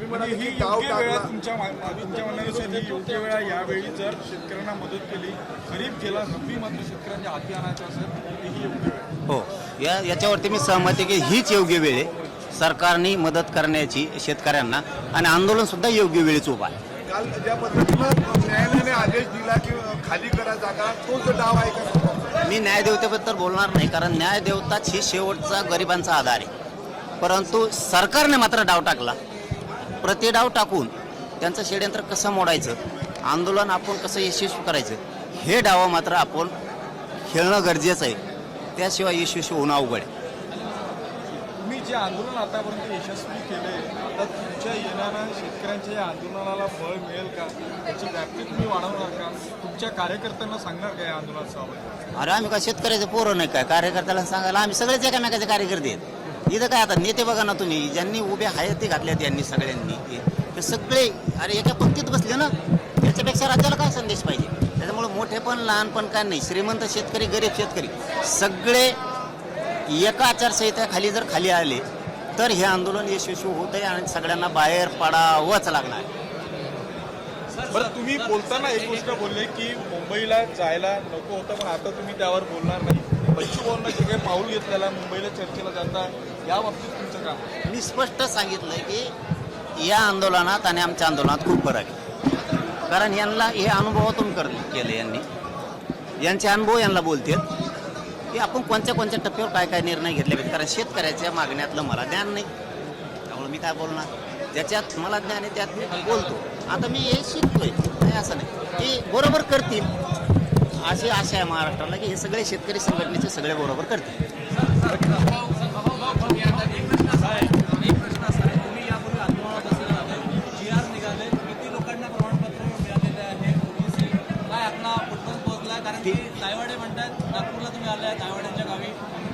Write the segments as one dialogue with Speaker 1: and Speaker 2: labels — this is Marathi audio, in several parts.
Speaker 1: ही योग्य वेळा तुमच्या मा- तुमच्या म्हणण्यानुसार ही योग्य वेळा यावेळी जर शेतकऱ्यांना मदत केली खरीप गेला रब्बी मात्र शेतकऱ्यांच्या हाती आणायचं असेल तर ही योग्य वेळ.
Speaker 2: हो. या याच्यावरती मी सहमत आहे की हीच योग्य वेळ आहे. सरकारने मदत करण्याची शेतकऱ्यांना आणि आंदोलन सुद्धा योग्य वेळीच उभा आहे.
Speaker 3: काल ज्या पद्धतीनं न्यायालयाने आदेश दिला की खाली करा जागा तो जो डाव आहे का?
Speaker 2: मी न्यायदेवतेबद्दल बोलणार नाही कारण न्यायदेवताच ही शेवटचा गरिबांचा आधार आहे. परंतु सरकारने मात्र डाव टाकला. प्रति डाव टाकून त्यांचं षडयंत्र कसं मोडायचं आंदोलन आपण कसं यशस्वी करायचं हे डाव मात्र आपण खेळणं गरजेचं आहे. त्याशिवाय यशस्वी होणं अवघड आहे.
Speaker 1: तुम्ही जे आंदोलन आतापर्यंत यशस्वी केले आता तुमच्या येणाऱ्या शेतकऱ्यांच्या या आंदोलनाला बळ मिळेल का? त्याची व्याप्ती तुम्ही वाढवणार का? तुमच्या कार्यकर्त्यांना सांगणार का या सहभागी
Speaker 2: अरे आम्ही काय शेतकऱ्याचे पोरं नाही काय? कार्यकर्त्याला सांगायला आम्ही सगळेच एकामेकाचे कार्यकर्ते आहेत. इथं काय आता नेते बघा ना तुम्ही ज्यांनी उभे हयाती घातल्यात यांनी सगळ्यांनी. ते सगळे अरे एका पंक्तीत बसले ना त्याच्यापेक्षा राज्याला काय संदेश पाहिजे? त्याच्यामुळे मोठे पण लहान पण काय नाही. श्रीमंत शेतकरी गरीब शेतकरी सगळे एका आचारसंहितेखाली जर खाली आले तर हे आंदोलन यशस्वी होत आहे आणि सगळ्यांना बाहेर पडावंच लागणार. आहे
Speaker 1: बरं तुम्ही बोलताना एक गोष्ट बोलले की मुंबईला जायला नको होतं पण आता तुम्ही त्यावर बोलणार नाही. बच्चू भाऊंना जे काही पाऊल घेतलेला मुंबईला चर्चेला जाता या बाबतीत तुमचं काम
Speaker 2: मी स्पष्ट सांगितलंय की या आंदोलनात आणि आमच्या आंदोलनात खूप फरक आहे. कारण यांना हे अनुभवातून कर केले यांनी. यांचे अनुभव यांना बोलतात की आपण कोणत्या कोणत्या टप्प्यावर काय काय निर्णय घेतले पाहिजे? कारण शेतकऱ्याच्या मागण्यातलं मला ज्ञान नाही. त्यामुळे मी काय बोलणार? ज्याच्यात मला ज्ञान आहे त्यात मी बोलतो. आता मी हे शिकतोय. नाही असं नाही. की बरोबर करतील. अशी आशा आहे महाराष्ट्राला की हे सगळे शेतकरी संघटनेचे सगळे बरोबर करतील.
Speaker 4: कारण की तायवाडे म्हणतात नागपूरला तुम्ही आलाय तायवाड्यांच्या गावी.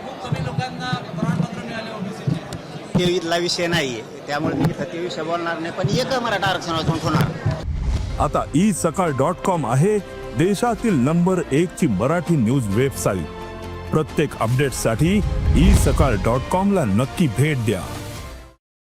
Speaker 4: खूप कमी लोकांना प्रमाणपत्र मिळाले ओबीसीचे.
Speaker 2: ते इथला विषय नाहीये. त्यामुळे मी इथं विषय बोलणार नाही पण एक मराठा आरक्षणातून होणार
Speaker 5: आता ई सकाळ डॉट कॉम आहे देशातील नंबर एक ची मराठी न्यूज वेबसाईट. प्रत्येक अपडेटसाठी ई सकाळ डॉट कॉम ला नक्की भेट द्या.